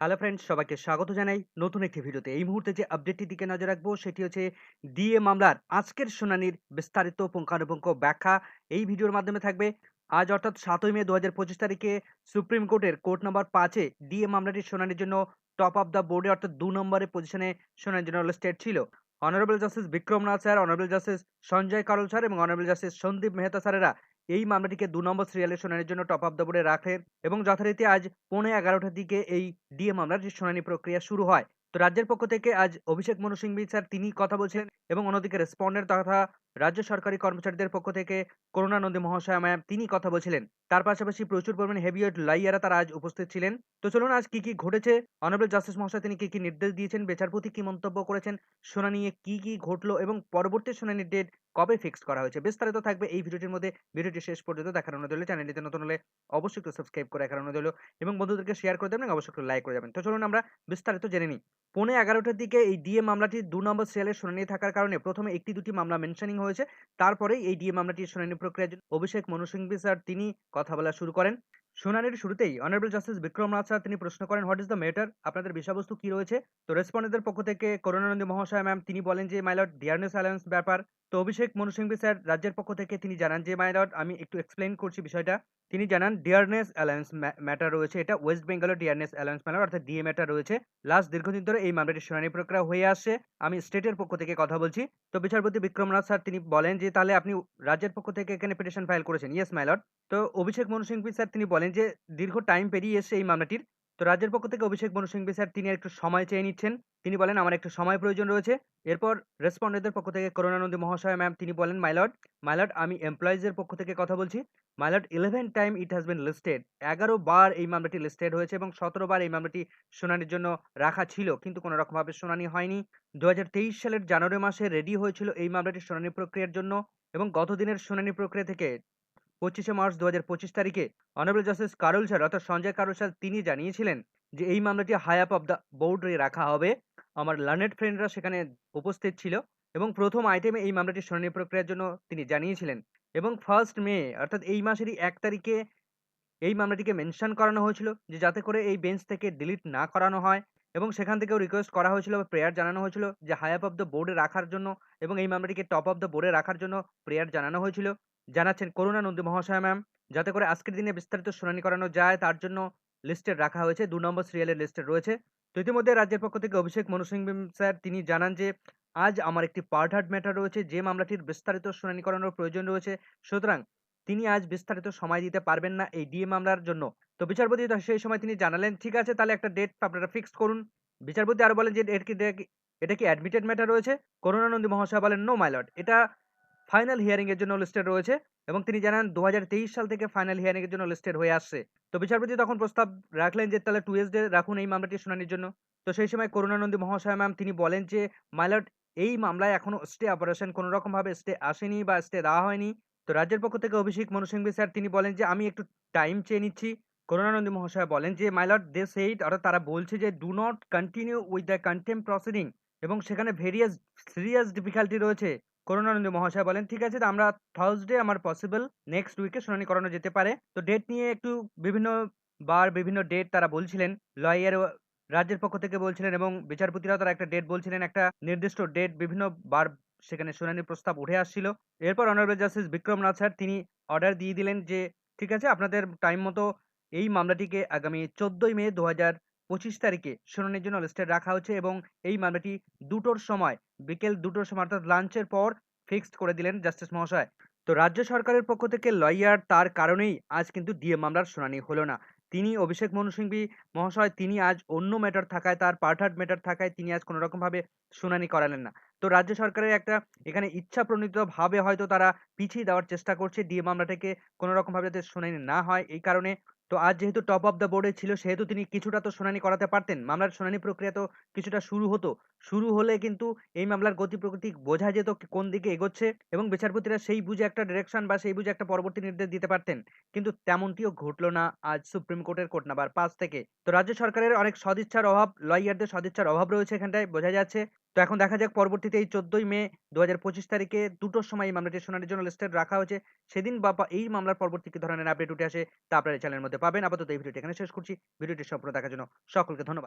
Hello friends সবাইকে স্বাগত জানাই নতুন একটি ভিডিওতে। এই মুহূর্তে যে আপডেটটির দিকে নজর রাখব, সেটি হচ্ছে ডিএ মামলার আজকের শুনানির বিস্তারিত পুঙ্খানুপুঙ্খ ব্যাখ্যা। এই ভিডিওর মাধ্যমে থাকবে। আজ অর্থাৎ সাতই মে দু হাজার পঁচিশ তারিখে সুপ্রিম কোর্টের কোর্ট নম্বর পাঁচে ডিএ মামলাটির শুনানির জন্য টপ অফ দ্য বোর্ডে অর্থাৎ দু নম্বরের পজিশনে শুনানির জন্য লিস্টেড ছিল। Honourable justice Vikram Nath sir honourable justice Sanjay Karol sir এবং অনারেবল জাস্টিস সন্দীপ মেহতা স্যারেরা এই মামলাটিকে দু নম্বর সিরিয়ালের শুনানির জন্য টপ দ্য বোর্ডে রাখেন এবং যথারীতি আজ পৌনে এগারোটার দিকে এই ডিএ মামলার শুনানি প্রক্রিয়া শুরু হয়। তো রাজ্যের পক্ষ থেকে আজ অভিষেক মনু সিংভি স্যার, তিনি কথা বলছিলেন এবং অন্যদিকে রেসপন্ডেন্ট তথা রাজ্য সরকারি কর্মচারীদের পক্ষ থেকে করুণানন্দী মহাশয় ম্যাম তিনি কথা বলছিলেন। তার পাশাপাশি প্রচুর পরিমাণে হেভিওয়েট লাইয়ারা তারা আজ উপস্থিত ছিলেন। তো চলুন আজ কি কি ঘটেছে? অনারেবল জাস্টিস মহাশয় তিনি কি কি নির্দেশ দিয়েছেন? বিচারপতি কি মন্তব্য করেছেন? শুনানি নিয়ে কি কি ঘটলো এবং পরবর্তী শুনানির ডেট কবে ফিক্স করা হয়েছে? বিস্তারিত থাকবে এই ভিডিওটির মধ্যে। ভিডিওটি শেষ পর্যন্ত দেখার অনুরোধ হলে চ্যানেলটিতে নতুন হলে অবশ্যই একটু সাবস্ক্রাইব করে রাখার অনুরোধ হলো এবং বন্ধুদেরকে শেয়ার করে দেবেন এবং অবশ্যই লাইক করে যাবেন। তো চলুন আমরা বিস্তারিত জেনে নিই। পৌনে এগারোটার দিকে এই ডিএ মামলাটি দু নম্বর সিরিয়ালের শুনানি থাকার কারণে প্রথমে একটি দুটি মামলা মেনশনিং হয়েছে। তারপরেই এই ডিএ মামলাটির শুনানি প্রক্রিয়ার জন্য অভিষেক মনু সিংভি স্যার, তিনি কথা বলা শুরু করেন। শুনানির শুরুতেই অনারেবল জাস্টিস বিক্রমনাথ স্যার, তিনি প্রশ্ন করেন হোয়াট ইজ দ্য ম্যাটার আপনাদের বিষয়বস্তু কি রয়েছে? তো রেসপন্ডেন্টদের পক্ষ থেকে করুণানন্দী মহাশয় ম্যাম তিনি বলেন যে মাইলট ডিয়ারনেস অ্যালায়েন্স ব্যাপার। তো অভিষেক মনু সিংভি স্যার, রাজ্যের পক্ষ থেকে তিনি জানান যে মাইলট আমি একটু এক্সপ্লেন করছি বিষয়টা। তিনি জানান ডিয়ারনেস অ্যালায়েন্স ম্যাটার রয়েছে। এটা ওয়েস্ট বেঙ্গলের ডিয়ারনেস অ্যালায়েন্স ম্যাটার অর্থাৎ ডিএ ম্যাটার রয়েছে। লাস্ট দীর্ঘদিন ধরে এই মামলাটি শুনানি প্রক্রিয়া হয়ে আসছে। আমি স্টেটের পক্ষ থেকে কথা বলছি। তো বিচারপতি বিক্রমনাথ স্যার, তিনি বলেন যে, তাহলে আপনি রাজ্যের পক্ষ থেকে এখানে পিটিশন ফাইল করেছেন? ইয়েস মাইলট তো অভিষেক মনু স্যার, তিনি বলেন যে, দীর্ঘ টাইম পেরিয়ে এসছে এই মামলাটির। তো রাজ্যের পক্ষ থেকে অভিষেক মনু সিংভি স্যার তিনি একটু সময় চেয়ে নিচ্ছেন। তিনি বলেন, আমার একটু সময় প্রয়োজন রয়েছে। এরপর রেসপন্ডেন্টদের পক্ষ থেকে করুণানন্দী মহাশয় ম্যাম তিনি বলেন মাইলট মাইলট আমি এমপ্লয়িজের পক্ষ থেকে কথা বলছি। My lord eleven time it has been listed এগারো বার এই মামলাটি লিস্টেড হয়েছে এবং সতেরো বার এই মামলাটি শুনানির জন্য রাখা ছিল। কিন্তু কোনো রকমভাবে শুনানি হয়নি। দু হাজার তেইশ সালের জানুয়ারি মাসে রেডি হয়েছিল এই মামলাটি শুনানি প্রক্রিয়ার জন্য এবং গত দিনের শুনানি প্রক্রিয়া থেকে পঁচিশে মার্চ দু হাজার পঁচিশ তারিখে অনারেবল জাস্টিস কারুল স্যার অর্থাৎ সঞ্জয় কারুল স্যার, তিনি জানিয়েছিলেন যে এই মামলাটি হাই আপ অফ দ্য বোর্ডে রাখা হবে। আমার লার্নেড ফ্রেন্ডরা সেখানে উপস্থিত ছিল এবং প্রথম আইটেমে এই মামলাটি শুনানি প্রক্রিয়ার জন্য তিনি জানিয়েছিলেন। এবং ফার্স্ট মে অর্থাৎ এই মাসেরই এক তারিখে এই মামলাটিকে মেনশন করানো হয়েছিল যে যাতে করে এই বেঞ্চ থেকে ডিলিট না করানো হয় এবং সেখান থেকেও রিকোয়েস্ট করা হয়েছিল বা প্রেয়ার জানানো হয়েছিল যে হাই আপ অফ দ্য বোর্ডে রাখার জন্য এবং এই মামলাটিকে টপ অফ দ্য বোর্ডে রাখার জন্য প্রেয়ার জানানো হয়েছিল। জানাচ্ছেন করুণানন্দী মহাশয় ম্যাম। যাতে করে আজকের দিনে বিস্তারিত শুনানি করানো যায়, তার জন্য লিস্টেড রাখা হয়েছে। দু নম্বর সিরিয়ালের লিস্টেড রয়েছে। তো ইতিমধ্যে রাজ্যের পক্ষ থেকে অভিষেক মনু সিং স্যার, তিনি জানান যে, আজ আমার একটি পার্ট হার্ট ম্যাটার রয়েছে। যে মামলাটির বিস্তারিত শুনানি করানোর প্রয়োজন রয়েছে। সুতরাং তিনি আজ বিস্তারিত সময় দিতে পারবেন না এই ডিএ মামলার জন্য। তো বিচারপতি সেই সময় তিনি জানালেন, ঠিক আছে, তাহলে একটা ডেট আপনারা ফিক্সড করুন। বিচারপতি আরও বলেন যে, এর কি এটা কি অ্যাডমিটেড ম্যাটার রয়েছে? করুণানন্দী মহাশয় বলেন, নো মাইলট এটা ফাইনাল হিয়ারিং এর জন্য লিস্টেড রয়েছে এবং তিনি জানান দু হাজার তেইশ সাল থেকে ফাইনাল হিয়ারিং এর জন্য লিস্টেড হয়ে আসছে। তো বিচারপতি তখন প্রস্তাব রাখলেন যে, তাহলে টু ডে রাখুন এই মামলাটি শুনানির জন্য। তো সেই সময় করুণানন্দী মহাশয় ম্যাম তিনি বলেন যে মাইলট এই মামলায় এখনও স্টে অপারেশন কোনো রকম ভাবে স্টে আসেনি বা স্টে দেওয়া হয়নি। তো রাজ্যের পক্ষ থেকে অভিষেক মনু সিংভি স্যার তিনি বলেন যে, আমি একটু টাইম চেয়ে নিচ্ছি। করুণানন্দী মহাশয় বলেন যে মাইলট দে সেইট অর্থাৎ তারা বলছে যে do not continue with the contempt proceeding এবং সেখানে ভেরিয়াস সিরিয়াস ডিফিকাল্টি রয়েছে। করুণানন্দী মহাশয় বলেন, ঠিক আছে, আমরা থার্সডে আমার পসিবল নেক্সট উইকে শুনানি করানো যেতে পারে। তো ডেট নিয়ে একটু বিভিন্ন বার বিভিন্ন ডেট তারা বলছিলেন লয়ার রাজ্যের পক্ষ থেকে বলছিলেন এবং বিচারপতিরাও তারা একটা ডেট বলছিলেন, একটা নির্দিষ্ট ডেট বিভিন্ন বার সেখানে শুনানির প্রস্তাব উঠে আসছিল। এরপর অনারেবল জাস্টিস বিক্রমনাথ স্যার তিনি অর্ডার দিয়ে দিলেন যে, ঠিক আছে, আপনাদের টাইম মতো এই মামলাটিকে আগামী চোদ্দই মে দু হাজার পঁচিশ তারিখে শুনানির জন্য লিস্টেড রাখা হয়েছে এবং এই মামলাটি দুটোর সময়, বিকেল দুটোর সময় অর্থাৎ লাঞ্চের পর ফিক্সড করে দিলেন জাস্টিস মহাশয়। তো রাজ্য সরকারের পক্ষ থেকে লয়ার তার কারণেই আজ কিন্তু ডিএ মামলার শুনানি হলো না। তিনি অভিষেক মনু সিংভি মহাশয়, তিনি আজ অন্য ম্যাটার থাকায়, তার পার্টহার্ট ম্যাটার থাকায় তিনি আজ কোনো রকম ভাবে শুনানি করালেন না। তো রাজ্য সরকারের একটা এখানে ইচ্ছা প্রণীত ভাবে হয়তো তারা পিছিয়ে দেওয়ার চেষ্টা করছে। ডিএ মামলাটাকে কোনো রকম ভাবে যাতে শুনানি না হয়, এই কারণে তো আজ যেহেতু টপ অফ দ্য বোর্ডে ছিল, সেহেতু তিনি কিছুটা তো শুনানি করাতে পারতেন। মামলার শুনানি প্রক্রিয়া তো কিছুটা শুরু হতো। শুরু হলে কিন্তু এই মামলার গতি প্রকৃতি বোঝা যেত কোন দিকে এগোচ্ছে এবং বিচারপতিরা সেই বুঝে একটা ডিরেকশন বা সেই বুঝে একটা পরবর্তী নির্দেশ দিতে পারতেন। কিন্তু তেমনটিও ঘটলো না আজ সুপ্রিম কোর্টের কোর্ট নাম্বার পাঁচ থেকে। তো রাজ্য সরকারের অনেক সদিচ্ছার অভাব লয়ারদের সদিচ্ছার অভাব রয়েছে এখানটায়, বোঝা যাচ্ছে। তো এখন দেখা যাক পরবর্তীতে এই চোদ্দই মে দু হাজার পঁচিশ তারিখে দুটোর সময় এই মামলাটি শুনানির জন্য লিস্টেড রাখা হয়েছে। সেদিন বা এই মামলার পরবর্তী কি ধরনের আপডেট উঠে আসে তা আপনার চ্যানেলের মধ্যে পাবেন। আপাতত এই ভিডিওটি এখানে শেষ করছি। ভিডিওটি সম্পূর্ণ দেখার জন্য সকলকে ধন্যবাদ।